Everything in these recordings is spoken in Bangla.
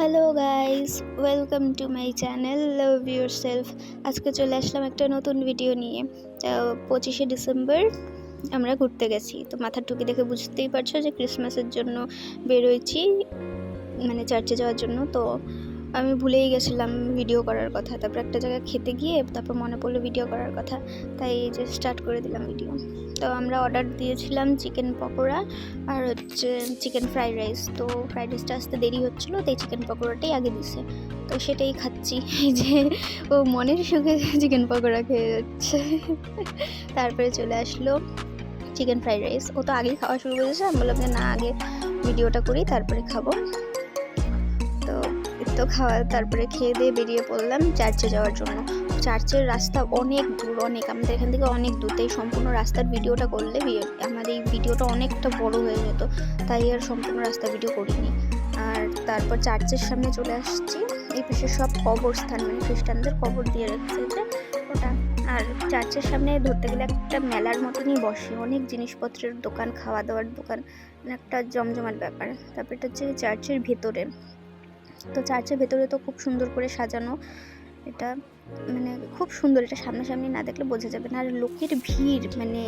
Hello guys welcome to my channel love yourself আজকে চলে আসলাম একটা নতুন ভিডিও নিয়ে। পঁচিশে ডিসেম্বর আমরা ঘুরতে গেছি। তো মাথার টুকি দেখে বুঝতেই পারছ যে ক্রিসমাসের জন্য বেরোয়ছি মানে চার্চে যাওয়ার জন্য। তো আমি ভুলেই গেছিলাম ভিডিও করার কথা। তারপর একটা জায়গায় খেতে গিয়ে তারপর মনে পড়ল ভিডিও করার কথা। তাই যে স্টার্ট করে দিলাম ভিডিও তো আমরা অর্ডার দিয়েছিলাম চিকেন পকোড়া আর হচ্ছে চিকেন ফ্রাইড রাইস তো ফ্রাইড রাইসটা আসতে দেরি হচ্ছিল, তাই চিকেন পকোড়াটাই আগে দিছে। তো সেটাই খাচ্ছি। যে ও মনের সুখে চিকেন পকোড়া খেয়ে যাচ্ছে। তারপরে চলে আসলো চিকেন ফ্রাইড রাইস ও তো আগেই খাওয়া শুরু করেছে। আমি বললাম যে না, আগে ভিডিওটা করি, তারপরে খাব। তো খাওয়া, তারপরে খেয়ে দিয়ে বেরিয়ে পড়লাম চার্চে যাওয়ার জন্য। চার্চের রাস্তা অনেক দূর, অনেক, আমাদের এখান থেকে অনেক দূর, তাই সম্পূর্ণ রাস্তার ভিডিওটা করলে আমার এই ভিডিওটা অনেকটা বড় হয়ে যেত, তাই আর সম্পূর্ণ রাস্তা ভিডিও করিনি। আর তারপর চার্চের সামনে চলে আসছি, এই পাশে সব কবরস্থান মানে খ্রিস্টানদের কবর দিয়ে রেখেছে যে ওটা। আর চার্চের সামনে ধরতে গেলে একটা মেলার মতনই বসে, অনেক জিনিসপত্রের দোকান খাওয়া দাওয়ার দোকান মানে একটা জমজমাট ব্যাপার। তারপর এটা হচ্ছে চার্চের ভেতরে তো চার্চের ভেতরে তো খুব সুন্দর করে সাজানো। এটা মানে খুব সুন্দর, এটা সামনাসামনি না দেখলে বোঝা যাবে না। আর লোকের ভিড় মানে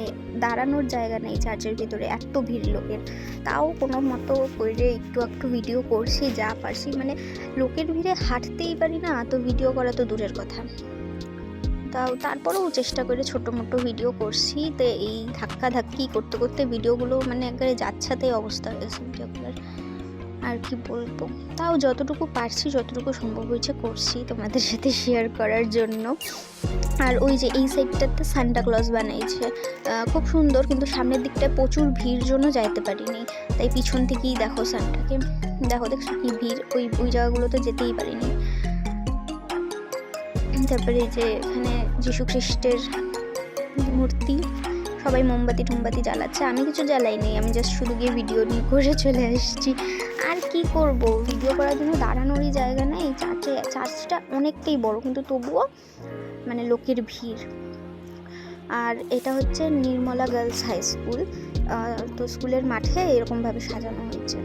দাঁড়ানোর জায়গা নেই চার্চের ভিতরে, এত ভিড় লোকের। তাও কোনো মতো করে একটু একটু ভিডিও করছি, যা পারছি। মানে লোকের ভিড়ে হাঁটতেই পারি না, তো ভিডিও করা তো দূরের কথা। তাও তারপরেও চেষ্টা করে ছোটো মোটো ভিডিও করছি, তো এই ধাক্কা ধাক্কি করতে করতে ভিডিওগুলো মানে একবারে যাচ্ছাতেই অবস্থা হয়েছে ভিডিওগুলোর। আর কি বলব? তাও যতটুকু পারছি, যতটুকু সম্ভব হয়েছে করছি তোমাদের সাথে শেয়ার করার জন্য। আর ওই যে এই সাইডটাতে সান্টা ক্লজ বানাইছে খুব সুন্দর কিন্তু সামনের দিকটায় প্রচুর ভিড় জন্য যাইতে পারিনি। তাই পিছন থেকেই দেখো সানটাকে দেখো, দেখছ কি ভিড়? ওই ওই জায়গাগুলোতে যেতেই পারিনি। তারপরে যে এখানে যীশু খ্রিস্টের মূর্তি। সবাই মোমবাতি টুমবাতি জ্বালাচ্ছে, আমি কিছু জ্বালাইনি আমি জাস্ট শুধু গিয়ে ভিডিও করে চলে আসছি। আর কি করব? ভিডিও করার জন্য দাঁড়ানোরই জায়গা নেই চার্চে চার্চটা অনেকটাই বড়, কিন্তু তবুও মানে লোকের ভিড়। আর এটা হচ্ছে নির্মলা গার্লস হাই স্কুল তো স্কুলের মাঠে এরকমভাবে সাজানো হয়েছে।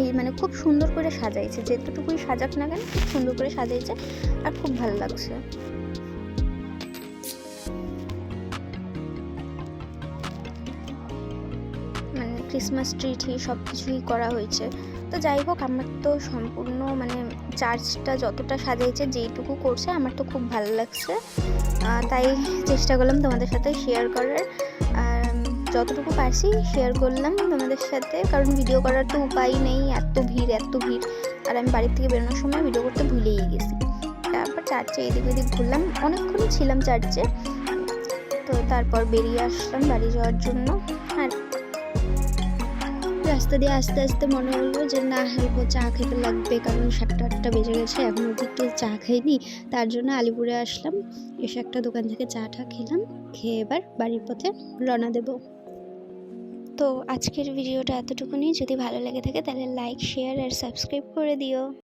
এই মানে খুব সুন্দর করে সাজাইছে, যেতটুকুই সাজাক না কেন, খুব সুন্দর করে সাজাইছে, আর খুব ভালো লাগছে। ক্রিসমাস ট্রি ট্রি সব কিছুই করা হয়েছে। তো যাই হোক আমার তো সম্পূর্ণ মানে চার্চটা যতটা সাজাইছে যেইটুকু করছে, আমার তো খুব ভালো লাগছে। তাই চেষ্টা করলাম তোমাদের সাথে শেয়ার করার। আর যতটুকু পারছি শেয়ার করলাম তোমাদের সাথে, কারণ ভিডিও করার তো উপায় নেই, এত ভিড় এত ভিড়। আর আমি বাড়ির থেকে বেরোনোর সময় ভিডিও করতে ভুলেই গেছি। তারপর চার্চে এদিক ওদিক ঘুরলাম, অনেকক্ষণই ছিলাম চার্চে। তো তারপর বেরিয়ে আসলাম বাড়ি যাওয়ার জন্য। রাস্তা দিয়ে আস্তে আস্তে মনে হলো যে, না, হেল্প, চা খেতে লাগবে। কারণ সাতটা, আটটা বেজে গেছে, এখন অবধি চা খাইনি তার জন্য আলিপুরে আসলাম, এসে একটা দোকান থেকে চা টা খেলাম, খেয়ে এবার বাড়ির পথে রওনা দেব। তো আজকের ভিডিওটা এতটুকুনি। যদি ভালো লেগে থাকে, তাহলে লাইক শেয়ার আর সাবস্ক্রাইব করে দিও।